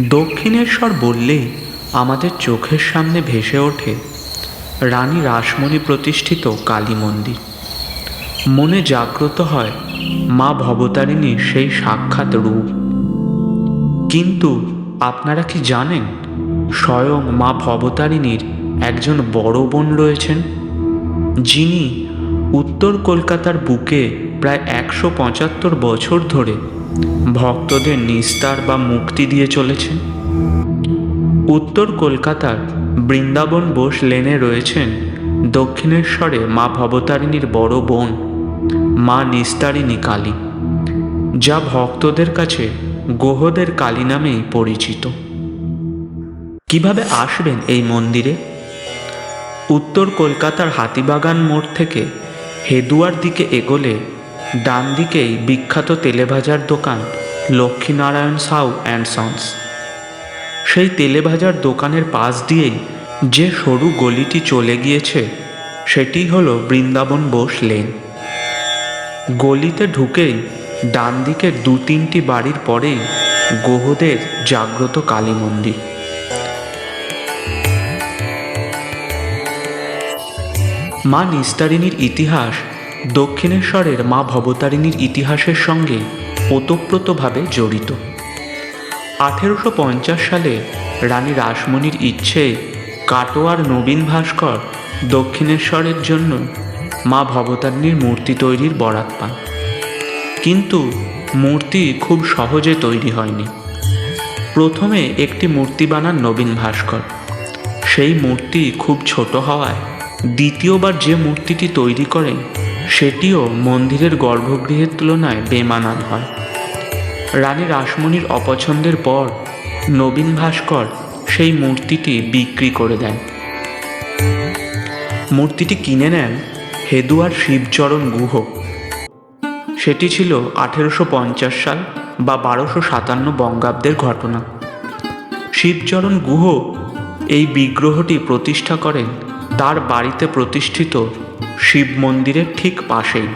দক্ষিণেশ্বর বললেই আমাদের চোখের সামনে ভেসে ওঠে রানী রাসমণি প্রতিষ্ঠিত কালী মন্দির। মনে জাগ্রত হয় মা ভবতারিণীর সেই সাক্ষাৎ রূপ। কিন্তু আপনারা কি জানেন, স্বয়ং মা ভবতারিণীর একজন বড় বোন রয়েছেন, যিনি উত্তর কলকাতার বুকে প্রায় একশো পঁচাত্তর বছর ধরে ভক্তদের নিস্তার বা মুক্তি দিয়ে চলেছেন উত্তর কলকাতার বৃন্দাবন বোস লেনে রয়েছেন দক্ষিণেশ্বরে মা ভবতারিণীর বড় বোন, মা নিস্তারিণী কালী, যা ভক্তদের কাছে গোহদের কালী নামেই পরিচিত। কীভাবে আসবেন এই মন্দিরে? উত্তর কলকাতার হাতিবাগান মোড় থেকে হেদুয়ার দিকে এগোলে ডান দিকেই বিখ্যাত তেলেভাজার দোকান লক্ষ্মীনারায়ণ সাউ অ্যান্ড সন্স। সেই তেলেভাজার দোকানের পাশ দিয়েই যে সরু গলিটি চলে গিয়েছে, সেটি হলো বৃন্দাবন বোস লেন। গলিতে ঢুকেই ডান দিকের দু তিনটি বাড়ির পরেই গোহদের জাগ্রত কালী মন্দির। মা নিস্তারিণীর ইতিহাস দক্ষিণেশ্বরের মা ভবতারিণীর ইতিহাসের সঙ্গে ওতপ্রোতভাবে জড়িত। আঠেরোশো পঞ্চাশ সালে রানী রাসমণির ইচ্ছে কাটোয়ার নবীন ভাস্কর দক্ষিণেশ্বরের জন্য মা ভবতারিণীর মূর্তি তৈরির বরাত পান। কিন্তু মূর্তি খুব সহজে তৈরি হয়নি। প্রথমে একটি মূর্তি বানান নবীন ভাস্কর। সেই মূর্তি খুব ছোট হওয়ায় দ্বিতীয়বার যে মূর্তিটি তৈরি করেন সেটিও মন্দিরের গর্ভগৃহের তুলনায় বেমানান হয়। রানী রাসমণির অপছন্দের পর নবীন ভাস্কর সেই মূর্তিটি বিক্রি করে দেন। মূর্তিটি কিনে নেন হেদুয়ার শিবচরণ গুহ। সেটি ছিল আঠেরোশো পঞ্চাশ সাল বা বারোশো সাতান্ন বঙ্গাব্দের ঘটনা। শিবচরণ গুহ এই বিগ্রহটি প্রতিষ্ঠা করেন তার বাড়িতে প্রতিষ্ঠিত শিব মন্দিরের ঠিক পাশেই।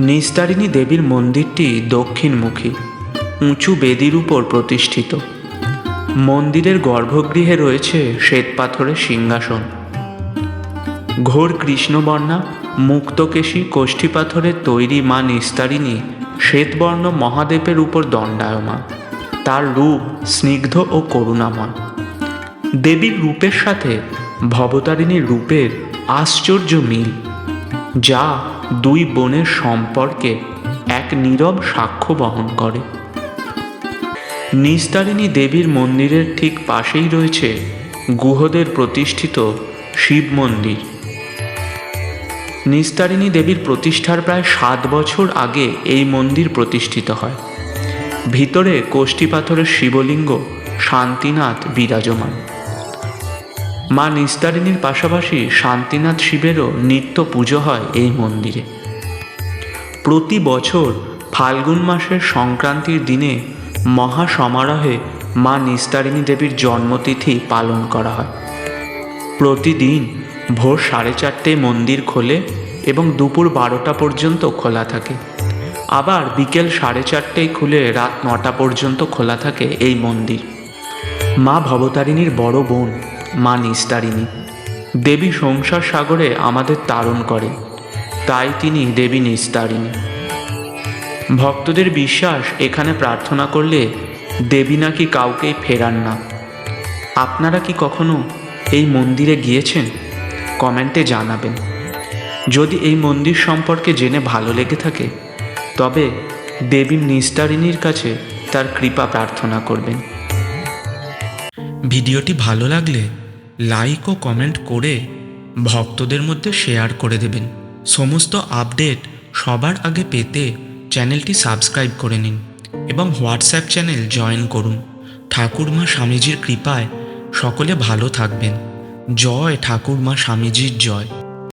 নিস্তারিণী দেবীর মন্দিরটি দক্ষিণমুখী, উঁচু বেদির উপর প্রতিষ্ঠিত। মন্দিরের গর্ভগৃহে রয়েছে শ্বেতপাথরের সিংহাসন। ঘোর কৃষ্ণবর্ণা, মুক্তকেশী কোষ্ঠী পাথরের তৈরি মা নিস্তারিণী শ্বেতবর্ণ মহাদেবের উপর দণ্ডায়মান। তার রূপ স্নিগ্ধ ও করুণাময়। দেবীর রূপের সাথে ভবতারিণীর রূপের আশ্চর্য মিল, যা দুই বোনের সম্পর্কে এক নীরব সাক্ষ্য বহন করে। নিস্তারিণী দেবীর মন্দিরের ঠিক পাশেই রয়েছে গুহদের প্রতিষ্ঠিত শিব মন্দির। নিস্তারিণী দেবীর প্রতিষ্ঠার প্রায় সাত বছর আগে এই মন্দির প্রতিষ্ঠিত হয়। ভিতরে কোষ্ঠী পাথরের শিবলিঙ্গ শান্তিনাথ বিরাজমান। মা নিস্তারিণীর পাশাপাশি শান্তিনাথ শিবেরও নিত্য পুজো হয় এই মন্দিরে। প্রতি বছর ফাল্গুন মাসের সংক্রান্তির দিনে মহা সমারোহে মা নিস্তারিণী দেবীর জন্মতিথি পালন করা হয়। প্রতিদিন ভোর সাড়ে চারটেয় মন্দির খোলে এবং দুপুর বারোটা পর্যন্ত খোলা থাকে। আবার বিকেল সাড়ে চারটেয় খুলে রাত নটা পর্যন্ত খোলা থাকে এই মন্দির। মা ভবতারিণীর বড় বোন মা নিস্তারিণী দেবী সংসার সাগরে আমাদের তারণ করে। তাই তিনি দেবী নিস্তারিণী ভক্তদের বিশ্বাস এখানে প্রার্থনা করলে দেবী নাকি কাউকেই ফেরান না। আপনারা কি কখনো এই মন্দিরে গিয়েছেন? কমেন্টে জানাবেন। যদি এই মন্দির সম্পর্কে জেনে ভালো লেগে থাকে, তবে দেবী নিস্তারিণীর কাছে তার কৃপা প্রার্থনা করবেন। ভিডিওটি ভালো লাগলে লাইক ও কমেন্ট করে ভক্তদের মধ্যে শেয়ার করে দেবেন। সমস্ত আপডেট সবার আগে পেতে চ্যানেলটি সাবস্ক্রাইব করে নিন এবং হোয়াটসঅ্যাপ চ্যানেল জয়েন করুন। ঠাকুরমা স্বামীজির কৃপায় সকলে ভালো থাকবেন। জয় ঠাকুরমা স্বামীজির জয়।